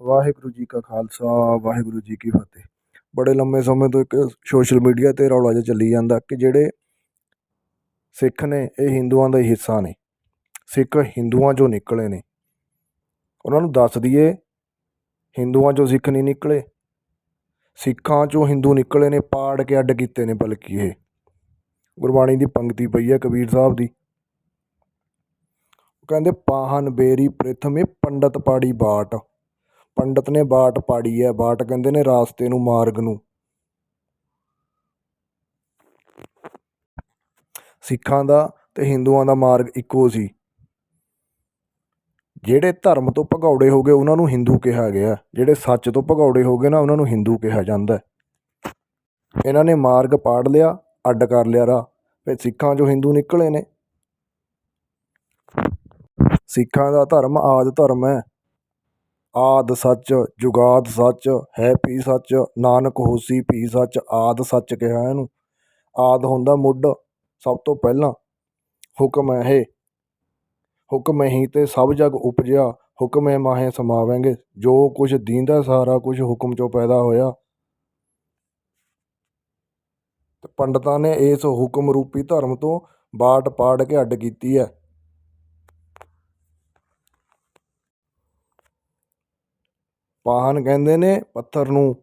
ਵਾਹਿਗੁਰੂ ਜੀ ਕਾ ਖਾਲਸਾ, ਵਾਹਿਗੁਰੂ ਜੀ ਕੀ ਫਤਿਹ। ਬੜੇ ਲੰਮੇ ਸਮੇਂ ਤੋਂ ਇੱਕ ਸੋਸ਼ਲ ਮੀਡੀਆ 'ਤੇ ਰੌਲਾ ਜਿਹਾ ਚੱਲੀ ਜਾਂਦਾ ਕਿ ਜਿਹੜੇ ਸਿੱਖ ਨੇ, ਇਹ ਹਿੰਦੂਆਂ ਦਾ ਹੀ ਹਿੱਸਾ ਨੇ। ਸਿੱਖ ਹਿੰਦੂਆਂ 'ਚੋਂ ਨਿਕਲੇ ਨੇ। ਉਹਨਾਂ ਨੂੰ ਦੱਸ ਦਈਏ, ਹਿੰਦੂਆਂ 'ਚੋਂ ਸਿੱਖ ਨਹੀਂ ਨਿਕਲੇ। ਸਿੱਖਾਂ 'ਚੋਂ ਹਿੰਦੂ ਨਿਕਲੇ ਨੇ, ਪਾੜ ਕੇ ਅੱਡ ਕੀਤੇ ਨੇ ਬਲਕਿ ਇਹ। ਗੁਰਬਾਣੀ ਦੀ ਪੰਕਤੀ ਪਈ ਹੈ ਕਬੀਰ ਸਾਹਿਬ ਦੀ। ਉਹ ਕਹਿੰਦੇ, ਪਾਹਨ ਬੇਰੀ ਪ੍ਰਥਮੇ ਪੰਡਤ ਪਾੜੀ ਬਾਟ। ਪੰਡਤ ਨੇ ਬਾਟ ਪਾੜੀ ਹੈ ਬਾਟ ਕਹਿੰਦੇ ਨੇ ਰਾਸਤੇ ਨੂੰ ਮਾਰਗ ਨੂੰ। ਸਿੱਖਾਂ ਦਾ ਤੇ ਹਿੰਦੂਆਂ ਦਾ ਮਾਰਗ ਇੱਕੋ ਸੀ। ਜਿਹੜੇ ਧਰਮ ਤੋਂ ਭਗੌੜੇ ਹੋ ਗਏ, ਉਹਨਾਂ ਨੂੰ ਹਿੰਦੂ ਕਿਹਾ ਗਿਆ। ਜਿਹੜੇ ਸੱਚ ਤੋਂ ਭਗੌੜੇ ਹੋ ਗਏ ਨਾ, ਉਹਨਾਂ ਨੂੰ ਹਿੰਦੂ ਕਿਹਾ ਜਾਂਦਾ ਇਹਨਾਂ ਨੇ ਮਾਰਗ ਪਾੜ ਲਿਆ, ਅੱਡ ਕਰ ਲਿਆ ਰਾਹ। ਫਿਰ ਸਿੱਖਾਂ 'ਚੋਂ ਹਿੰਦੂ ਨਿਕਲੇ ਨੇ। ਸਿੱਖਾਂ ਦਾ ਧਰਮ ਆਦ ਧਰਮ ਹੈ ਆਦਿ ਸੱਚ, ਜੁਗਾਦ ਸੱਚ, ਹੈ ਪੀ ਸੱਚ, ਨਾਨਕ ਹੋਸੀ ਭੀ ਸੱਚ, ਆਦਿ ਸੱਚ ਕਿਹਾ ਇਹਨੂੰ। ਆਦ ਹੁੰਦਾ ਮੁੱਢ ਸਭ ਤੋਂ ਪਹਿਲਾਂ। ਹੁਕਮ ਹੈ ਹੁਕਮ ਹੀ ਤੇ ਸਭ ਜਗ ਉਪਜਿਆ। ਹੁਕਮ ਹੈ ਮਾਹੇ ਸਮਾਵੇਂਗੇ। ਜੋ ਕੁਝ ਦੀਂਦਾ ਸਾਰਾ ਕੁਝ ਹੁਕਮ ਚੋਂ ਪੈਦਾ ਹੋਇਆ। ਤੇ ਪੰਡਤਾਂ ਨੇ ਇਸ ਹੁਕਮ ਰੂਪੀ ਧਰਮ ਤੋਂ ਬਾਟ ਪਾੜ ਕੇ ਅੱਡ ਕੀਤੀ ਹੈ। ਪਾਹਨ ਕਹਿੰਦੇ ਨੇ, ਪੱਥਰ ਨੂੰ,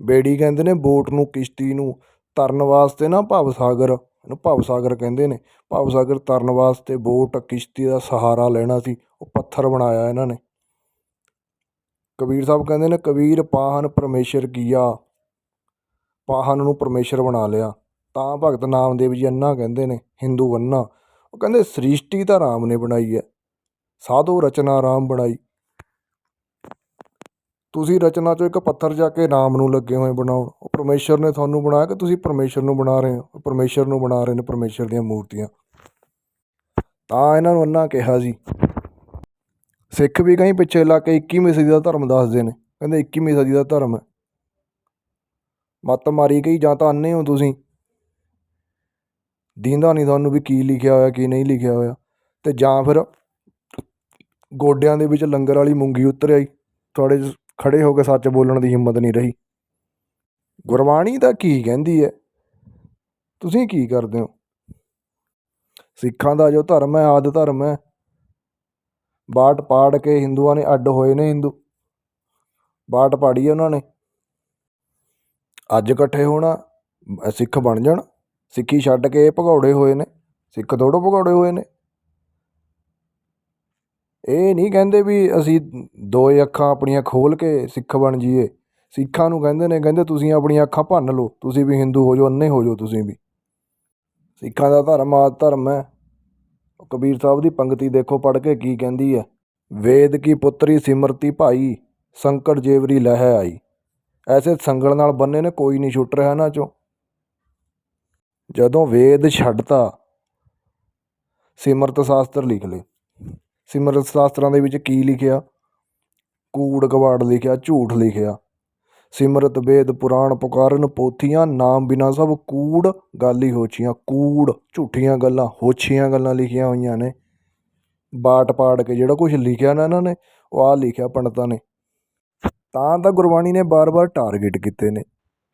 ਬੇੜੀ ਕਹਿੰਦੇ ਨੇ, ਬੋਟ ਨੂੰ, ਕਿਸ਼ਤੀ ਨੂੰ, ਤਰਨ ਵਾਸਤੇ ਨਾ ਭਵ ਸਾਗਰ, ਇਹਨੂੰ ਭਵ ਸਾਗਰ ਕਹਿੰਦੇ ਨੇ, ਭਵ ਸਾਗਰ ਤਰਨ ਵਾਸਤੇ ਬੋਟ, ਕਿਸ਼ਤੀ ਦਾ ਸਹਾਰਾ ਲੈਣਾ ਸੀ, ਉਹ ਪੱਥਰ ਬਣਾਇਆ ਇਹਨਾਂ ਨੇ। ਕਬੀਰ ਸਾਹਿਬ ਕਹਿੰਦੇ ਨੇ, ਕਬੀਰ ਪਾਹਨ ਪਰਮੇਸ਼ਰ ਕੀਆ, ਪਾਹਨ ਨੂੰ ਪਰਮੇਸ਼ਰ ਬਣਾ ਲਿਆ, ਤਾਂ ਭਗਤ ਨਾਮਦੇਵ ਜੀ ਅੰਨਾ ਕਹਿੰਦੇ ਨੇ, ਹਿੰਦੂ ਅੰਨਾ, ਉਹ ਕਹਿੰਦੇ ਸ੍ਰਿਸ਼ਟੀ ਤਾਂ ਰਾਮ ਨੇ ਬਣਾਈ ਹੈ, ਸਾਧੂ ਰਚਨਾ ਰਾਮ ਬਣਾਈ ਤੁਸੀਂ ਰਚਨਾ 'ਚੋਂ ਇੱਕ ਪੱਥਰ ਜਾ ਕੇ ਰਾਮ ਨੂੰ ਲੱਗੇ ਹੋਏ ਬਣਾਉਣ ਉਹ ਪਰਮੇਸ਼ਰ ਨੇ ਤੁਹਾਨੂੰ ਬਣਾਇਆ ਕਿ ਤੁਸੀਂ ਪਰਮੇਸ਼ਰ ਨੂੰ ਬਣਾ ਰਹੇ ਹੋ? ਉਹ ਪਰਮੇਸ਼ਰ ਨੂੰ ਬਣਾ ਰਹੇ ਨੇ ਪਰਮੇਸ਼ਰ ਦੀਆਂ ਮੂਰਤੀਆਂ। ਤਾਂ ਇਹਨਾਂ ਨੂੰ ਅੰਨਾ ਕਿਹਾ ਸੀ ਸਿੱਖ ਵੀ ਕਈ ਪਿੱਛੇ ਲਾ ਕੇ 21ਵੀਂ ਸਦੀ ਦਾ ਧਰਮ ਦੱਸਦੇ ਨੇ। ਕਹਿੰਦੇ 21ਵੀਂ ਸਦੀ ਦਾ ਧਰਮ ਹੈ। ਮੱਤ ਮਾਰੀ ਗਈ, ਜਾਂ ਤਾਂ ਅੰਨੇ ਹੋ ਤੁਸੀਂ। ਦੀਂਦਾ ਨਹੀਂ ਤੁਹਾਨੂੰ ਵੀ ਕੀ ਲਿਖਿਆ ਹੋਇਆ, ਕੀ ਨਹੀਂ ਲਿਖਿਆ ਹੋਇਆ। ਤੇ ਜਾਂ ਫਿਰ ਗੋਡਿਆਂ ਦੇ ਵਿੱਚ ਲੰਗਰ ਵਾਲੀ ਮੂੰਗੀ ਉਤਰ ਆਈ। ਤੁਹਾਡੇ ਖੜੇ ਹੋ ਕੇ ਸੱਚ ਬੋਲਣ ਦੀ ਹਿੰਮਤ ਨਹੀਂ ਰਹੀ। ਗੁਰਬਾਣੀ ਤਾਂ ਕੀ ਕਹਿੰਦੀ ਹੈ? ਤੁਸੀਂ ਕੀ ਕਰਦੇ ਹੋ? ਸਿੱਖਾਂ ਦਾ ਜੋ ਧਰਮ ਹੈ, ਆਦ ਧਰਮ ਹੈ, ਬਾਟ ਪਾੜ ਕੇ ਹਿੰਦੂਆਂ ਨੇ ਅੱਡ ਹੋਏ ਨੇ ਹਿੰਦੂ। ਬਾਟ ਪਾੜੀ ਹੈ ਉਹਨਾਂ ਨੇ। ਅੱਜ ਇਕੱਠੇ ਹੋਣਾ ਸਿੱਖ ਬਣ ਜਾਣ। ਸਿੱਖੀ ਛੱਡ ਕੇ ਭਗੌੜੇ ਹੋਏ ਨੇ। ਸਿੱਖ ਥੋੜ੍ਹੇ ਭਗੌੜੇ ਹੋਏ ਨੇ। ਇਹ ਨਹੀਂ ਕਹਿੰਦੇ ਵੀ ਅਸੀਂ ਦੋਏ ਅੱਖਾਂ ਆਪਣੀਆਂ ਖੋਲ੍ਹ ਕੇ ਸਿੱਖ ਬਣ ਜਾਈਏ। ਸਿੱਖਾਂ ਨੂੰ ਕਹਿੰਦੇ ਨੇ, ਕਹਿੰਦੇ ਤੁਸੀਂ ਆਪਣੀਆਂ ਅੱਖਾਂ ਭੰਨ ਲਓ, ਤੁਸੀਂ ਵੀ ਹਿੰਦੂ ਹੋ ਜਾਓ, ਅੰਨੇ ਹੋ ਜਾਓ ਤੁਸੀਂ ਵੀ। ਸਿੱਖਾਂ ਦਾ ਧਰਮ ਆਦ ਧਰਮ ਹੈ। ਕਬੀਰ ਸਾਹਿਬ ਦੀ ਪੰਕਤੀ ਦੇਖੋ, ਪੜ੍ਹ ਕੇ ਕੀ ਕਹਿੰਦੀ ਹੈ। ਵੇਦ ਕੀ ਪੁੱਤਰੀ ਸਿਮਰਤੀ ਭਾਈ, ਸੰਕਟ ਜੇਵਰੀ ਲਹਿ ਆਈ। ਐਸੇ ਸੰਗਲ ਨਾਲ ਬੰਨੇ ਨੇ, ਕੋਈ ਨਹੀਂ ਛੁੱਟ ਰਿਹਾ ਇਹਨਾਂ ਚੋਂ। ਜਦੋਂ ਵੇਦ ਛੱਡਤਾ, ਸਿਮਰਤ ਸ਼ਾਸਤਰ ਲਿਖ ਲਏ। ਸਿਮਰਤ ਸ਼ਾਸਤਰਾਂ ਦੇ ਵਿੱਚ ਕੀ ਲਿਖਿਆ? ਕੂੜ ਕਵਾੜ ਲਿਖਿਆ, ਝੂਠ ਲਿਖਿਆ। ਸਿਮਰਤ, ਵੇਦ, ਪੁਰਾਣ, ਪੁਕਾਰਨ, ਪੋਥੀਆਂ, ਨਾਮ ਬਿਨਾ ਸਭ ਕੂੜ ਗੱਲ ਹੀ ਹੋਛੀਆਂ। ਕੂੜ, ਝੂਠੀਆਂ ਗੱਲਾਂ, ਹੋਛੀਆਂ ਗੱਲਾਂ ਲਿਖੀਆਂ ਹੋਈਆਂ ਨੇ। ਬਾਟ ਪਾੜ ਕੇ ਜਿਹੜਾ ਕੁਝ ਲਿਖਿਆ ਨਾ ਇਹਨਾਂ ਨੇ, ਉਹ ਆ ਲਿਖਿਆ ਪੰਡਤਾਂ ਨੇ। ਤਾਂ ਤਾਂ ਗੁਰਬਾਣੀ ਨੇ ਬਾਰ-ਬਾਰ ਟਾਰਗੇਟ ਕੀਤੇ ਨੇ।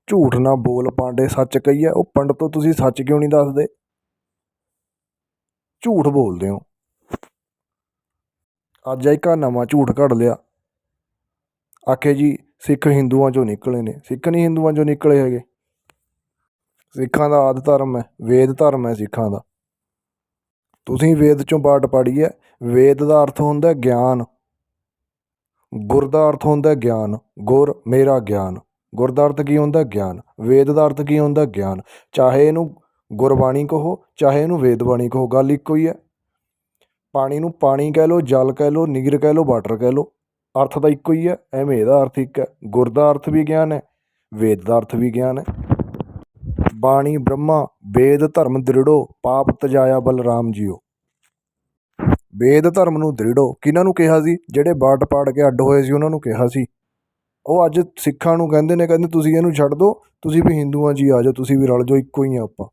ਝੂਠ ਨਾ ਬੋਲ ਪਾਂਡੇ, ਸੱਚ ਕਹੀਏ, ਉਹ ਪੰਡਤੋ ਤੁਸੀਂ ਸੱਚ ਕਿਉਂ ਨਹੀਂ ਦੱਸਦੇ? ਝੂਠ ਬੋਲਦੇ ਹੋ। ਅੱਜ ਇੱਕ ਨਵਾਂ ਝੂਠ ਘੜ ਲਿਆ। ਆਖੇ ਜੀ, ਸਿੱਖ ਹਿੰਦੂਆਂ ਚੋਂ ਨਿਕਲੇ ਨੇ। ਸਿੱਖ ਨਹੀਂ ਹਿੰਦੂਆਂ ਚੋਂ ਨਿਕਲੇ ਹੈਗੇ। ਸਿੱਖਾਂ ਦਾ ਆਦ ਧਰਮ ਹੈ, ਵੇਦ ਧਰਮ ਹੈ ਸਿੱਖਾਂ ਦਾ। ਤੁਸੀਂ ਵੇਦ ਚੋਂ ਬਾਟ ਪਾੜੀ ਹੈ ਵੇਦ ਦਾ ਅਰਥ ਹੁੰਦਾ ਗਿਆਨ। ਗੁਰ ਦਾ ਅਰਥ ਹੁੰਦਾ ਗਿਆਨ। ਗੁਰ ਮੇਰਾ ਗਿਆਨ। ਗੁਰ ਦਾ ਅਰਥ ਕੀ ਹੁੰਦਾ ਗਿਆਨ। ਵੇਦ ਦਾ ਅਰਥ ਕੀ ਹੁੰਦਾ ਗਿਆਨ। ਚਾਹੇ ਇਹਨੂੰ ਗੁਰਬਾਣੀ ਕਹੋ, ਚਾਹੇ ਇਹਨੂੰ ਵੇਦਬਾਣੀ ਕਹੋ, ਗੱਲ ਇੱਕੋ ਹੀ ਹੈ। ਪਾਣੀ ਨੂੰ ਪਾਣੀ ਕਹਿ ਲਓ, ਜਲ ਕਹਿ ਲਓ ਨੀਰ ਕਹਿ ਲਓ, ਵਾਟਰ ਕਹਿ ਲਓ। ਅਰਥ ਤਾਂ ਇੱਕੋ ਹੀ ਹੈ, ਐਵੇਂ ਇਹਦਾ ਅਰਥ ਇੱਕ ਹੈ। ਗੁਰ ਦਾ ਅਰਥ ਵੀ ਗਿਆਨ ਹੈ, ਵੇਦ ਦਾ ਅਰਥ ਵੀ ਗਿਆਨ ਹੈ। ਬਾਣੀ ਬ੍ਰਹਮਾ, ਵੇਦ ਧਰਮ ਦ੍ਰਿੜੋ, ਪਾਪ ਤਜਾਇਆ ਬਲਰਾਮ ਜੀਓ। ਵੇਦ ਧਰਮ ਨੂੰ ਦ੍ਰਿੜੋ, ਕਿਹਨਾਂ ਨੂੰ ਕਿਹਾ ਸੀ? ਜਿਹੜੇ ਬਾਟ ਪਾੜ ਕੇ ਅੱਡ ਹੋਏ ਸੀ, ਉਹਨਾਂ ਨੂੰ ਕਿਹਾ ਸੀ। ਉਹ ਅੱਜ ਸਿੱਖਾਂ ਨੂੰ ਕਹਿੰਦੇ ਨੇ, ਕਹਿੰਦੇ ਤੁਸੀਂ ਇਹਨੂੰ ਛੱਡ ਦਿਓ ਤੁਸੀਂ ਵੀ ਹਿੰਦੂਆਂ ਜੀ ਆ ਜਾਓ, ਤੁਸੀਂ ਵੀ ਰਲ ਜਾਓ, ਇੱਕੋ ਹੀ ਆ ਆਪਾਂ।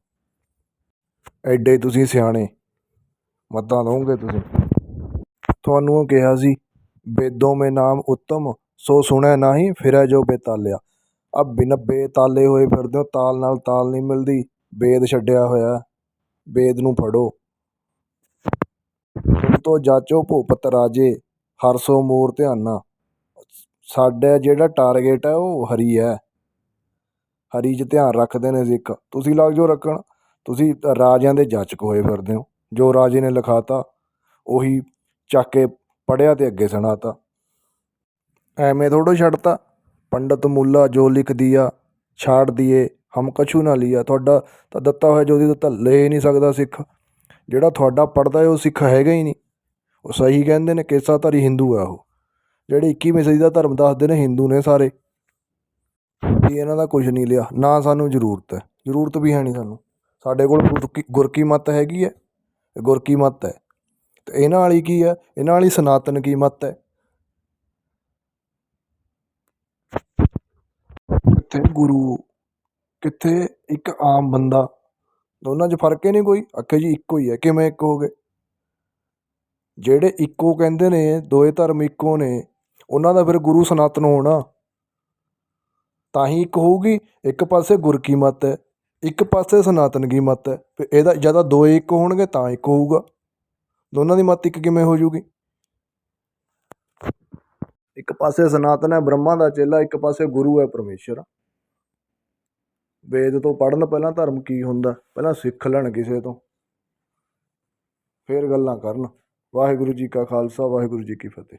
ਐਡੇ ਤੁਸੀਂ ਸਿਆਣੇ। ਮੱਤਾਂ ਦਓਗੇ ਤੁਸੀਂ। ਤੁਹਾਨੂੰ ਉਹ ਕਿਹਾ ਸੀ ਵੇਦੋਂ ਮੇ ਨਾਮ ਉੱਤਮ, ਸੋ ਸੁਣਿਆ ਨਾਹੀਂ, ਫਿਰੈ ਜੋ ਬੇਤਾਲਿਆ। ਆ ਬਿਨ ਬੇਤਾਲੇ ਹੋਏ ਫਿਰਦੇ ਹੋ, ਤਾਲ ਨਾਲ ਤਾਲ ਨਹੀਂ ਮਿਲਦੀ, ਬੇਦ ਛੱਡਿਆ ਹੋਇਆ, ਬੇਦ ਨੂੰ ਫੜੋ। ਤੁਮ ਤੋਂ ਜਾਚੋ ਭੂਪਤ ਰਾਜੇ ਹਰਸੋ ਮੋਰ ਧਿਆਨਾ। ਸਾਡਾ ਜਿਹੜਾ ਟਾਰਗੇਟ ਹੈ, ਉਹ ਹਰੀ ਹੈ। ਹਰੀ 'ਚ ਧਿਆਨ ਰੱਖਦੇ ਨੇ ਸਿੱਖ। ਤੁਸੀਂ ਲੱਗ ਜਾਓ ਰੱਖਣ, ਤੁਸੀਂ ਰਾਜਿਆਂ ਦੇ ਜਾਚਕ ਹੋਏ ਫਿਰਦੇ ਹੋ। ਜੋ ਰਾਜੇ ਨੇ ਲਿਖਾਤਾ, ਉਹੀ ਚੱਕ ਕੇ ਪੜ੍ਹਿਆ ਤੇ ਅੱਗੇ ਸੁਣਾਤਾ। ਐਵੇਂ ਥੋੜੋ ਛੱਡਤਾ। ਪੰਡਤ ਮੁੱਲਾ ਜੋ ਲਿਖ ਦਿਆ ਛਾੜ ਦੀਏ, ਹਮ ਕਛੂ ਨਾ ਲਿਆ। ਤੁਹਾਡਾ ਤਾਂ ਦਿੱਤਾ ਹੋਇਆ ਜੋ ਦੀ ਦਿੱਤਾ ਲੈ ਨਹੀਂ ਸਕਦਾ ਸਿੱਖ। ਜਿਹੜਾ ਤੁਹਾਡਾ ਪੜਦਾ ਹੈ, ਉਹ ਸਿੱਖ ਹੈਗਾ ਹੀ ਨਹੀਂ। ਉਹ ਸਹੀ ਕਹਿੰਦੇ ਨੇ ਕੇਸਾਧਾਰੀ ਹਿੰਦੂ ਆ ਉਹ। ਜਿਹੜੇ 21ਵੀਂ ਸਦੀ ਦਾ ਧਰਮ ਦੱਸਦੇ ਨੇ, ਹਿੰਦੂ ਨੇ ਸਾਰੇ। ਵੀ ਇਹਨਾਂ ਦਾ ਕੁਝ ਨਹੀਂ ਲਿਆ। ਨਾ ਸਾਨੂੰ ਜ਼ਰੂਰਤ ਹੈ। ਜ਼ਰੂਰਤ ਵੀ ਹੈ ਨਹੀਂ ਸਾਨੂੰ। ਸਾਡੇ ਕੋਲ ਗੁਰਕੀ ਗੁਰਕੀ ਮੱਤ ਹੈਗੀ ਹੈ। ਗੁਰ ਕੀ ਮੱਤ ਹੈ? ਤੇ ਇਹਨਾਂ ਵਾਲੀ ਕੀ ਹੈ? ਇਹਨਾਂ ਵਾਲੀ ਸਨਾਤਨ ਕੀ ਮਤ ਹੈ? ਕਿੱਥੇ ਗੁਰੂ, ਕਿੱਥੇ ਇੱਕ ਆਮ ਬੰਦਾ? ਦੋਨਾਂ 'ਚ ਫ਼ਰਕ ਹੀ ਨਹੀਂ ਕੋਈ? ਆਖੇ ਜੀ ਇੱਕੋ ਹੀ ਹੈ। ਕਿਵੇਂ ਇੱਕ ਹੋ ਗਏ? ਜਿਹੜੇ ਇੱਕੋ ਕਹਿੰਦੇ ਨੇ, ਦੋਏ ਧਰਮ ਇੱਕੋ ਨੇ, ਉਹਨਾਂ ਦਾ ਫਿਰ ਗੁਰੂ ਸਨਾਤਨ ਹੋਣਾ। ਤਾਂ ਹੀ ਇੱਕ ਹੋਊਗੀ, ਇੱਕ ਪਾਸੇ ਗੁਰ ਕੀ ਮੱਤ ਹੈ। ਇੱਕ ਪਾਸੇ ਸਨਾਤਨ ਕੀ ਮੱਤ ਹੈ? ਫਿਰ ਇਹਦਾ ਜਦੋਂ ਦੋ ਇੱਕ ਹੋਣਗੇ, ਤਾਂ ਇੱਕ ਹੋਊਗਾ। ਦੋਨਾਂ ਦੀ ਮੱਤ ਇੱਕ ਕਿਵੇਂ ਹੋ ਜੂਗੀ ਇੱਕ ਪਾਸੇ ਸਨਾਤਨ ਹੈ, ਬ੍ਰਹਮਾ ਦਾ ਚੇਲਾ, ਇੱਕ ਪਾਸੇ ਗੁਰੂ ਹੈ, ਪਰਮੇਸ਼ਰ। ਵੇਦ ਤੋਂ ਪੜ੍ਹਨ ਪਹਿਲਾਂ ਧਰਮ ਕੀ ਹੁੰਦਾ? ਪਹਿਲਾਂ ਸਿੱਖ ਲੈਣ ਕਿਸੇ ਤੋਂ। ਫਿਰ ਗੱਲਾਂ ਕਰਨ। ਵਾਹਿਗੁਰੂ ਜੀ ਕਾ ਖਾਲਸਾ, ਵਾਹਿਗੁਰੂ ਜੀ ਕੀ ਫਤਿਹ।